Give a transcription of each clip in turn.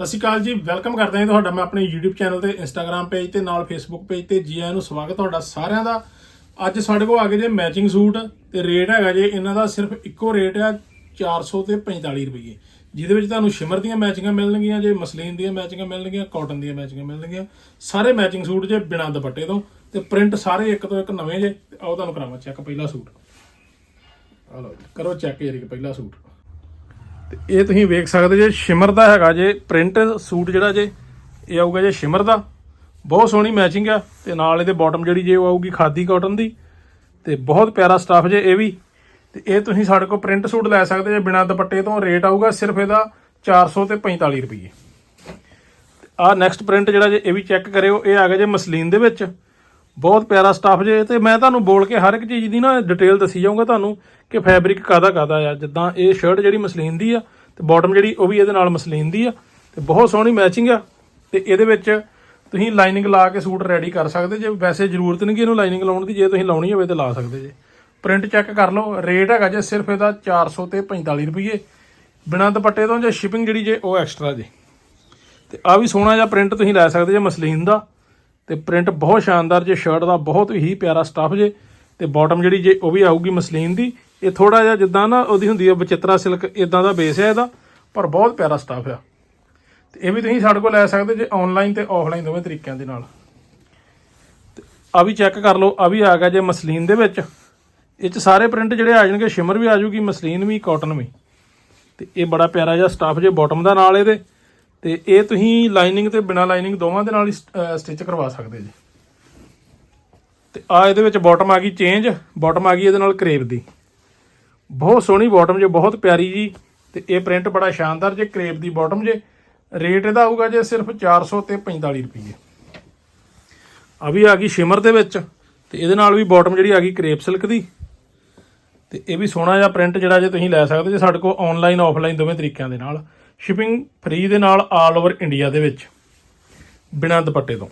ਸਤਿ ਸ਼੍ਰੀ ਅਕਾਲ ਜੀ ਵੈਲਕਮ ਕਰਦੇ ਹਾਂ ਤੁਹਾਡਾ ਮੈਂ ਆਪਣੇ YouTube ਚੈਨਲ ਤੇ Instagram ਪੇਜ ਤੇ ਨਾਲ Facebook ਪੇਜ ਤੇ ਜੀ ਆਇਆਂ ਨੂੰ ਸਵਾਗਤ ਤੁਹਾਡਾ ਸਾਰਿਆਂ ਦਾ। ਅੱਜ ਸਾਡੇ ਕੋਲ ਆ ਗਏ ਜੇ ਮੈਚਿੰਗ ਸੂਟ ਤੇ ਰੇਟ ਹੈਗਾ ਜੇ ਇਹਨਾਂ ਦਾ ਸਿਰਫ ਇੱਕੋ ਰੇਟ ਆ 400 ਤੇ 45 ਰੁਪਏ ਜਿਹਦੇ ਵਿੱਚ ਤੁਹਾਨੂੰ ਸ਼ਿਮਰ ਦੀਆਂ ਮੈਚਿੰਗਾਂ ਮਿਲਣਗੀਆਂ ਜੇ ਮਸਲੀਨ ਦੀਆਂ ਮੈਚਿੰਗਾਂ ਮਿਲਣਗੀਆਂ ਕਾਟਨ ਦੀਆਂ ਮੈਚਿੰਗਾਂ ਮਿਲਣਗੀਆਂ। ਸਾਰੇ ਮੈਚਿੰਗ ਸੂਟ ਜੇ ਬਿਨਾਂ ਦੁਪੱਟੇ ਤੋਂ ਤੇ ਪ੍ਰਿੰਟ ਸਾਰੇ ਇੱਕ ਤੋਂ ਇੱਕ ਨਵੇਂ ਜੇ ਆਓ ਤੁਹਾਨੂੰ ਕਰਾਵਾਂ ਚੈੱਕ ਪਹਿਲਾ ਸੂਟ। ਆ ਲਓ ਜੀ, ਕਰੋ ਚੈੱਕ ਯਾਰੀ ਪਹਿਲਾ ਸੂਟ। ਤੇ ਇਹ ਤੁਸੀਂ ਵੇਖ ਸਕਦੇ ਜੇ ਸ਼ਿਮਰ ਦਾ ਹੈਗਾ ਜੇ, ਪ੍ਰਿੰਟ ਸੂਟ ਜਿਹੜਾ ਜੇ, ਇਹ ਆਊਗਾ ਜੇ ਸ਼ਿਮਰ ਦਾ। ਬਹੁਤ ਸੋਹਣੀ ਮੈਚਿੰਗ ਆ ਤੇ ਨਾਲ ਇਹਦੇ ਬਾਟਮ ਜਿਹੜੀ ਜੇ ਉਹ ਆਊਗੀ ਖਾਦੀ ਕਾਟਨ ਦੀ। ਤੇ ਬਹੁਤ ਪਿਆਰਾ ਸਟਾਫ ਜੇ ਇਹ ਵੀ। ਤੇ ਇਹ ਤੁਸੀਂ ਸਾਡੇ ਕੋਲ ਪ੍ਰਿੰਟ ਸੂਟ ਲੈ ਸਕਦੇ ਜੇ, ਬਿਨਾਂ ਦੁਪੱਟੇ ਤੋਂ ਰੇਟ ਆਊਗਾ ਸਿਰਫ ਇਹਦਾ 400 ਤੇ 45 ਰੁਪਏ ਆ ਨੈਕਸਟ ਪ੍ਰਿੰਟ ਜਿਹੜਾ ਜੇ, ਇਹ ਵੀ ਚੈੱਕ ਕਰਿਓ, ਇਹ ਆ ਗਿਆ ਜੇ ਮਸਲੀਨ ਦੇ ਵਿੱਚ। ਬਹੁਤ ਪਿਆਰਾ ਸਟਾਫ ਜੇ, ਤੇ ਮੈਂ ਤੁਹਾਨੂੰ ਬੋਲ ਕੇ ਹਰ ਇੱਕ ਚੀਜ਼ ਦੀ ਨਾ ਡਿਟੇਲ ਦੱਸੀ ਜਾਊਂਗਾ ਤੁਹਾਨੂੰ ਕਿ ਫੈਬਰਿਕ ਕਾਦਾ ਕਾਦਾ ਆ। ਜਿੱਦਾਂ ਇਹ ਸ਼ਰਟ ਜਿਹੜੀ ਮਸਲੀਨ ਦੀ ਆ, ਤੇ ਬਾਟਮ ਜਿਹੜੀ ਉਹ ਵੀ ਇਹਦੇ ਨਾਲ ਮਸਲੀਨ ਦੀ ਆ, ਤੇ ਬਹੁਤ ਸੋਹਣੀ ਮੈਚਿੰਗ ਆ। ਤੇ ਇਹਦੇ ਵਿੱਚ ਤੁਸੀਂ ਲਾਈਨਿੰਗ ਲਾ ਕੇ ਸੂਟ ਰੈਡੀ ਕਰ ਸਕਦੇ ਜੇ, ਵੈਸੇ ਜ਼ਰੂਰਤ ਨਹੀਂ ਕਿ ਇਹਨੂੰ ਲਾਈਨਿੰਗ ਲਾਉਣ ਦੀ, ਜੇ ਤੁਸੀਂ ਲਾਉਣੀ ਹੋਵੇ ਤੇ ਲਾ ਸਕਦੇ ਜੇ। ਪ੍ਰਿੰਟ ਚੈੱਕ ਕਰ ਲਓ ਰੇਟ ਹੈਗਾ ਜੇ ਸਿਰਫ ਇਹਦਾ 400 ਤੇ 45 ਰੁਪਏ ਬਿਨਾਂ ਦੁਪੱਟੇ ਤੋਂ ਜੇ ਸ਼ਿਪਿੰਗ ਜਿਹੜੀ ਜੇ ਉਹ ਐਕਸਟਰਾ ਜੇ। ਤੇ ਆ ਵੀ ਸੋਹਣਾ ਜਿਹਾ ਪ੍ਰਿੰਟ ਤੁਸੀਂ ਲੈ ਸਕਦੇ ਜੇ ਮਸਲੀਨ ਦਾ। ਤੇ ਪ੍ਰਿੰਟ ਬਹੁਤ ਸ਼ਾਨਦਾਰ ਜੇ ਸ਼ਰਟ ਦਾ ਬਹੁਤ ਹੀ ਪਿਆਰਾ ਸਟੱਫ ਜੇ, ਤੇ ਬਾਟਮ ਜਿਹੜੀ ਜੇ, ਉਹ ਵੀ ਆਊਗੀ ਮਸਲੀਨ ਦੀ। ਇਹ ਥੋੜਾ ਜਿਹਾ ਜਿੱਦਾਂ ਨਾ ਉਹਦੀ ਹੁੰਦੀ ਹੈ ਬਚਿੱਤਰਾ ਸਿਲਕ ਇਦਾਂ ਦਾ ਬੇਸ ਹੈ ਇਹਦਾ, ਪਰ ਬਹੁਤ ਪਿਆਰਾ ਸਟੱਫ ਆ। ਤੇ ਇਹ ਵੀ ਤੁਸੀਂ ਸਾਡੇ ਕੋਲ ਲੈ ਸਕਦੇ ਜੇ ਆਨਲਾਈਨ ਤੇ ਆਫਲਾਈਨ ਦੋਵੇਂ ਤਰੀਕਿਆਂ ਦੇ ਨਾਲ। ਤੇ ਆ ਵੀ ਚੈੱਕ ਕਰ ਲਓ ਆ ਵੀ ਆ ਗਿਆ ਜੇ ਮਸਲੀਨ ਦੇ ਵਿੱਚ। ਇਹ ਚ ਸਾਰੇ ਪ੍ਰਿੰਟ ਜਿਹੜੇ ਆ ਜਾਣਗੇ ਸ਼ਿਮਰ ਵੀ ਆ ਜੂਗੀ ਮਸਲੀਨ ਵੀ ਕਾਟਨ ਵੀ। ਤੇ ਇਹ ਬੜਾ ਪਿਆਰਾ ਜਿਹਾ ਸਟਾਫ ਜੇ ਬਾਟਮ ਦਾ ਨਾਲ ਇਹਦੇ। ਤੇ ਇਹ ਤੁਸੀਂ ਲਾਈਨਿੰਗ ਤੇ ਬਿਨਾ ਲਾਈਨਿੰਗ ਦੋਵਾਂ ਦੇ ਨਾਲ ਹੀ ਸਟਿਚ ਕਰਵਾ ਸਕਦੇ ਜੀ। ਤੇ ਆ ਇਹਦੇ ਵਿੱਚ ਬਾਟਮ ਆ ਗਈ ਚੇਂਜ ਬਾਟਮ ਆ ਗਈ ਇਹਦੇ ਨਾਲ ਕਰੇਪ ਦੀ। ਬਹੁਤ ਸੋਹਣੀ ਬਾਟਮ ਜੇ, ਬਹੁਤ ਪਿਆਰੀ ਜੀ। ਤੇ ਇਹ ਪ੍ਰਿੰਟ ਬੜਾ ਸ਼ਾਨਦਾਰ ਜੇ ਕਰੇਪ ਦੀ ਬਾਟਮ ਜੇ। ਰੇਟ ਇਹਦਾ ਆਊਗਾ ਜੇ ਸਿਰਫ 400 ਤੇ 45 ਰੁਪਏ ਆ ਵੀ ਆ ਗਈ ਸ਼ਿਮਰ ਦੇ ਵਿੱਚ, ਤੇ ਇਹਦੇ ਨਾਲ ਵੀ ਬਾਟਮ ਜਿਹੜੀ ਆ ਗਈ ਕਰੇਪ ਸਿਲਕ ਦੀ। ਤੇ ਇਹ ਵੀ ਸੋਹਣਾ ਜਿਹਾ ਪ੍ਰਿੰਟ ਜਿਹੜਾ ਜੇ ਤੁਸੀਂ ਲੈ ਸਕਦੇ ਜੇ ਸਾਡੇ ਕੋਲ ਆਨਲਾਈਨ ਆਫਲਾਈਨ ਦੋਵੇਂ ਤਰੀਕਿਆਂ ਦੇ ਨਾਲ। ਸ਼ਿਪਿੰਗ ਫ੍ਰੀ ਦੇ ਨਾਲ ਆਲ ਓਵਰ ਇੰਡੀਆ ਦੇ ਵਿੱਚ, ਬਿਨਾਂ ਦੁਪੱਟੇ ਤੋਂ।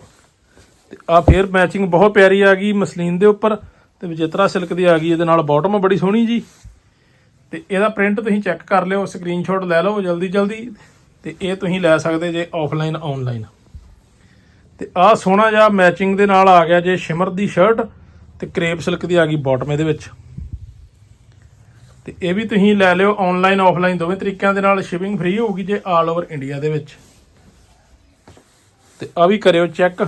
ਤੇ ਆ ਫੇਰ ਮੈਚਿੰਗ ਬਹੁਤ ਪਿਆਰੀ ਆ ਗਈ ਮਸਲੀਨ ਦੇ ਉੱਪਰ, ਤੇ ਵਿਜੇਤਰਾ ਸਿਲਕ ਦੀ ਆ ਗਈ, ਇਹਦੇ ਨਾਲ ਬਾਟਮ ਬੜੀ ਸੋਹਣੀ ਜੀ। ਤੇ ਇਹਦਾ ਪ੍ਰਿੰਟ ਤੁਸੀਂ ਚੈੱਕ ਕਰ ਲਿਓ ਸਕਰੀਨਸ਼ਾਟ ਲੈ ਲਓ ਜਲਦੀ ਜਲਦੀ, ਤੇ ਇਹ ਤੁਸੀਂ ਲੈ ਸਕਦੇ ਜੇ ਆਫਲਾਈਨ ਆਨਲਾਈਨ ਤੇ ਆਹ ਸੋਹਣਾ ਜਿਹਾ ਮੈਚਿੰਗ ਦੇ ਨਾਲ ਆ ਗਿਆ ਜੇ ਸ਼ਿਮਰ ਦੀ ਸ਼ਰਟ ਤੇ ਕਰੇਪ ਸਿਲਕ ਦੀ ਆ ਗਈ ਬਾਟਮ ਇਹਦੇ ਵਿੱਚ। ਤੇ ਇਹ ਵੀ ਤੁਸੀਂ ਲੈ ਲਿਓ ਆਨਲਾਈਨ ਆਫਲਾਈਨ ਦੋਵੇਂ ਤਰੀਕਿਆਂ ਦੇ ਨਾਲ ਸ਼ਿਪਿੰਗ ਫ੍ਰੀ ਹੋਊਗੀ ਜੇ ਆਲ ਓਵਰ ਇੰਡੀਆ ਦੇ ਵਿੱਚ। ਤੇ ਆ ਵੀ ਕਰਿਓ ਚੈੱਕ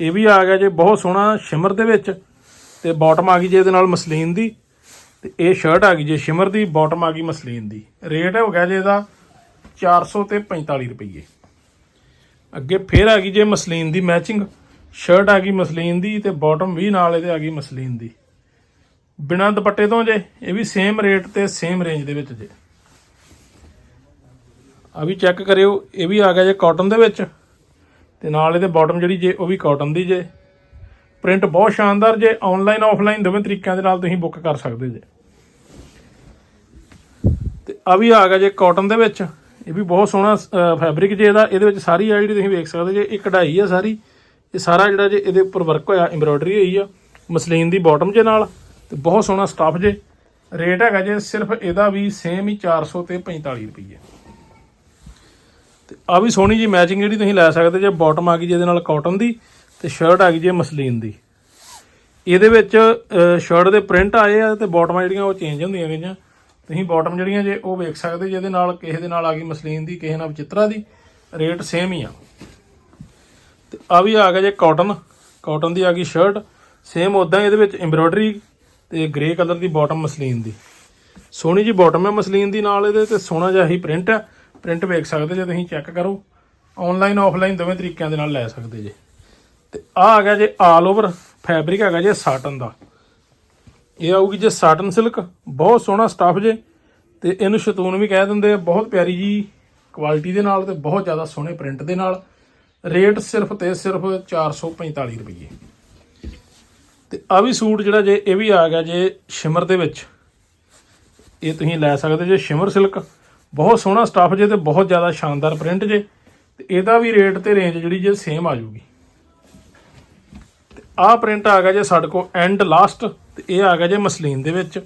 ਇਹ ਵੀ ਆ ਗਿਆ ਜੇ ਬਹੁਤ ਸੋਹਣਾ ਸ਼ਿਮਰ ਦੇ ਵਿੱਚ, ਤੇ ਬਾਟਮ ਆ ਗਈ ਜੇ ਇਹਦੇ ਨਾਲ ਮਸਲੀਨ ਦੀ, ਤੇ ਇਹ ਸ਼ਰਟ ਆ ਗਈ ਜੇ ਸ਼ਿਮਰ ਦੀ ਬਾਟਮ ਆ ਗਈ ਮਸਲੀਨ ਦੀ। ਰੇਟ ਹੋ ਗਿਆ ਜੇ ਇਹਦਾ 400 ਤੇ 45 ਰੁਪਏ ਅੱਗੇ ਫੇਰ ਆ ਗਈ ਜੇ ਮਸਲੀਨ ਦੀ ਮੈਚਿੰਗ ਸ਼ਰਟ ਆ ਗਈ ਮਸਲੀਨ ਦੀ ਤੇ ਬਾਟਮ ਵੀ ਨਾਲ ਇਹਦੇ ਆ ਗਈ ਮਸਲੀਨ ਦੀ। ਬਿਨਾਂ ਦੁਪੱਟੇ ਤੋਂ ਜੇ, ਇਹ ਵੀ ਸੇਮ ਰੇਟ ਤੇ ਸੇਮ ਰੇਂਜ ਦੇ ਵਿੱਚ ਜੇ। ਆ ਵੀ ਚੈੱਕ ਕਰਿਓ, ਇਹ ਵੀ ਆ ਗਿਆ ਜੇ ਕਾਟਨ ਦੇ ਵਿੱਚ। ਤੇ ਨਾਲ ਇਹਦੇ ਬਾਟਮ ਜਿਹੜੀ ਜੇ, ਉਹ ਵੀ ਕਾਟਨ ਦੀ ਜੇ। ਪ੍ਰਿੰਟ ਬਹੁਤ ਸ਼ਾਨਦਾਰ ਜੇ ਆਨਲਾਈਨ ਆਫਲਾਈਨ ਦੋਵੇਂ ਤਰੀਕਿਆਂ ਦੇ ਨਾਲ ਤੁਸੀਂ ਬੁੱਕ ਕਰ ਸਕਦੇ ਜੇ। ਤੇ ਆ ਵੀ ਆ ਗਿਆ ਜੇ ਕਾਟਨ ਦੇ ਵਿੱਚ। ਇਹ ਵੀ ਬਹੁਤ ਸੋਹਣਾ ਫੈਬਰਿਕ ਜੇ ਇਹਦਾ, ਇਹਦੇ ਵਿੱਚ ਸਾਰੀ ਆ ਜਿਹੜੀ ਤੁਸੀਂ ਵੇਖ ਸਕਦੇ ਜੇ ਇਹ ਕਢਾਈ ਆ ਸਾਰੀ। ਇਹ ਸਾਰਾ ਜਿਹੜਾ ਜੇ ਇਹਦੇ ਉੱਪਰ ਵਰਕ ਹੋਇਆ ਐਮਬ੍ਰੋਇਡਰੀ ਹੋਈ ਆ, ਮਸਲੀਨ ਦੀ ਬਾਟਮ ਜੇ ਨਾਲ। ਤੇ ਬਹੁਤ ਸੋਹਣਾ ਸਟਾਫ ਜੇ। ਰੇਟ ਹੈਗਾ ਜੇ ਸਿਰਫ ਇਹਦਾ ਵੀ ਸੇਮ ਹੀ 400 ਤੇ 45 ਰੁਪਏ ਤੇ ਆ ਵੀ ਸੋਹਣੀ ਜੀ ਮੈਚਿੰਗ ਜਿਹੜੀ ਤੁਸੀਂ ਲੈ ਸਕਦੇ ਜੇ ਬਾਟਮ ਆ ਗਈ ਜਿਹਦੇ ਨਾਲ ਕਾਟਨ ਦੀ ਤੇ ਸ਼ਰਟ ਆ ਗਈ ਜੇ ਮਸਲੀਨ ਦੀ। ਇਹਦੇ ਵਿੱਚ ਸ਼ਰਟ ਦੇ ਪ੍ਰਿੰਟ ਆਏ ਆ ਤੇ ਬਾਟਮਾਂ ਜਿਹੜੀਆਂ ਉਹ ਚੇਂਜ ਹੁੰਦੀਆਂ ਗਈਆਂ। ਤੁਸੀਂ ਬਾਟਮ ਜਿਹੜੀਆਂ ਜੇ ਉਹ ਵੇਖ ਸਕਦੇ ਜਿਹਦੇ ਨਾਲ ਕਿਸੇ ਦੇ ਨਾਲ ਆ ਗਈ ਮਸਲੀਨ ਦੀ, ਕਿਸੇ ਨਾਲ ਚਿੱਤਰਾ ਦੀ। ਰੇਟ ਸੇਮ ਹੀ ਆ। ਤੇ ਆ ਵੀ ਆ ਗਿਆ ਜੇ ਕਾਟਨ ਕਾਟਨ ਦੀ ਆ ਗਈ ਸ਼ਰਟ ਸੇਮ ਉਦਾਂ ਇਹਦੇ ਵਿੱਚ ਐਮਬ੍ਰੋਇਡਰੀ ਤੇ ਗ੍ਰੇ ਕਲਰ ਦੀ ਬਾਟਮ ਮਸਲੀਨ ਦੀ। ਸੋਹਣੀ ਜੀ ਬਾਟਮ ਹੈ ਮਸਲੀਨ ਦੀ ਨਾਲ ਇਹਦੇ ਤੇ ਸੋਹਣਾ ਜਿਹਾ ਹੀ ਪ੍ਰਿੰਟ ਹੈ। ਪ੍ਰਿੰਟ ਵੇਖ ਸਕਦੇ ਜੇ ਤੁਸੀਂ ਚੈੱਕ ਕਰੋ। ਆਨਲਾਈਨ ਆਫਲਾਈਨ ਦੋਵੇਂ ਤਰੀਕਿਆਂ ਦੇ ਨਾਲ ਲੈ ਸਕਦੇ ਜੇ। ਤੇ ਆ ਆ ਗਿਆ ਜੇ ਆਲ ਓਵਰ ਫੈਬਰਿਕ ਹੈਗਾ ਜੇ ਸਾਟਨ ਦਾ। ਇਹ ਆਊਗੀ ਜੇ ਸਾਟਨ ਸਿਲਕ ਬਹੁਤ ਸੋਹਣਾ ਸਟਾਫ ਜੇ। ਤੇ ਇਹਨੂੰ ਸ਼ਤੂਨ ਵੀ ਕਹਿ ਦਿੰਦੇ ਆ, ਬਹੁਤ ਪਿਆਰੀ ਜੀ ਕੁਆਲਿਟੀ ਦੇ ਨਾਲ ਤੇ ਬਹੁਤ ਜ਼ਿਆਦਾ ਸੋਹਣੇ ਪ੍ਰਿੰਟ ਦੇ ਨਾਲ। ਰੇਟ ਸਿਰਫ ਤੇ ਸਿਰਫ 445 ਰੁਪਏ ਤੇ ਆ ਵੀ ਸੂਟ ਜਿਹੜਾ ਜੇ ਇਹ ਵੀ ਆ ਗਿਆ ਜੇ ਸ਼ਿਮਰ ਦੇ ਵਿੱਚ। ਇਹ ਤੁਸੀਂ ਲੈ ਸਕਦੇ ਜੇ ਸ਼ਿਮਰ ਸਿਲਕ। ਬਹੁਤ ਸੋਹਣਾ ਸਟੱਫ ਜੇ ਤੇ ਬਹੁਤ ਜ਼ਿਆਦਾ ਸ਼ਾਨਦਾਰ ਪ੍ਰਿੰਟ ਜੇ। ਤੇ ਇਹਦਾ ਵੀ ਰੇਟ ਤੇ ਰੇਂਜ ਜਿਹੜੀ ਜੇ ਸੇਮ ਆ ਜੂਗੀ ਤੇ ਆਹ ਪ੍ਰਿੰਟ ਆ ਗਿਆ ਜੇ ਸਾਡੇ ਕੋਲ ਐਂਡ ਲਾਸਟ ਤੇ ਇਹ ਆ ਗਿਆ ਜੇ ਮਸਲੀਨ ਦੇ ਵਿੱਚ।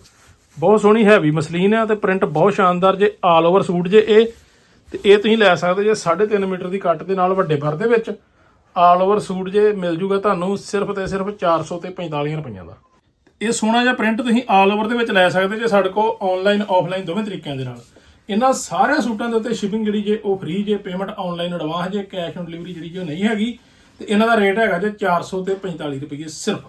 ਬਹੁਤ ਸੋਹਣੀ ਹੈਵੀ ਮਸਲੀਨ ਹੈ ਤੇ ਪ੍ਰਿੰਟ ਬਹੁਤ ਸ਼ਾਨਦਾਰ ਜੇ ਆਲ ਓਵਰ ਸੂਟ ਜੇ ਇਹ। ਤੇ ਇਹ ਤੁਸੀਂ ਲੈ ਸਕਦੇ ਜੇ 3.5 ਮੀਟਰ ਦੀ ਕੱਟ ਦੇ ਨਾਲ ਵੱਡੇ ਫਰ ਦੇ ਵਿੱਚ। ਆਲ ਓਵਰ ਸੂਟ ਜੇ ਮਿਲ ਜੂਗਾ ਤੁਹਾਨੂੰ ਸਿਰਫ ਤੇ ਸਿਰਫ 400 ਤੇ 45 ਰੁਪਈਆਂ ਦਾ। ਇਹ ਸੋਹਣਾ ਜਿਹਾ ਪ੍ਰਿੰਟ ਤੁਸੀਂ ਆਲ ਓਵਰ ਦੇ ਵਿੱਚ ਲੈ ਸਕਦੇ ਜੇ ਸਾਡੇ ਕੋਲ ਆਨਲਾਈਨ ਆਫਲਾਈਨ ਦੋਵੇਂ ਤਰੀਕਿਆਂ ਦੇ ਨਾਲ। ਇਹਨਾਂ ਸਾਰੇ ਸੂਟਾਂ ਦੇ ਉੱਤੇ ਸ਼ਿਪਿੰਗ ਜਿਹੜੀ ਜੇ ਉਹ ਫ੍ਰੀ ਜੇ ਪੇਮੈਂਟ ਆਨਲਾਈਨ ਐਡਵਾਂਸ ਜੇ ਕੈਸ਼ ਔਨ ਡਿਲੀਵਰੀ ਜਿਹੜੀ ਜੇ ਉਹ ਨਹੀਂ ਹੈਗੀ, ਤੇ ਇਹਨਾਂ ਦਾ ਰੇਟ ਹੈਗਾ ਜੇ 400 ਤੇ 45 ਰੁਪਏ ਸਿਰਫ।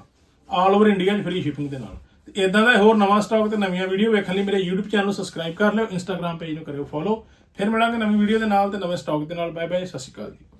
ਆਲ ਓਵਰ ਇੰਡੀਆ 'ਚ ਫ੍ਰੀ ਸ਼ਿਪਿੰਗ ਦੇ ਨਾਲ। ਤੇ ਇਦਾਂ ਦਾ ਹੋਰ ਨਵਾਂ ਸਟਾਕ ਤੇ ਨਵੀਆਂ ਵੀਡੀਓ ਵੇਖਣ ਲਈ ਮੇਰੇ YouTube ਚੈਨਲ ਨੂੰ ਸਬਸਕ੍ਰਾਈਬ ਕਰ ਲਿਓ, Instagram ਪੇਜ ਨੂੰ ਕਰਿਓ ਫੋਲੋ ਫਿਰ ਮਿਲਾਂਗੇ ਨਵੀਂ ਵੀਡੀਓ ਦੇ ਨਾਲ ਤੇ ਨਵੇਂ ਸਟਾਕ ਦੇ ਨਾਲ। ਬਾਏ ਬਾਏ ਸਤਿ ਸ਼੍ਰੀ ਅਕਾਲ ਜੀ।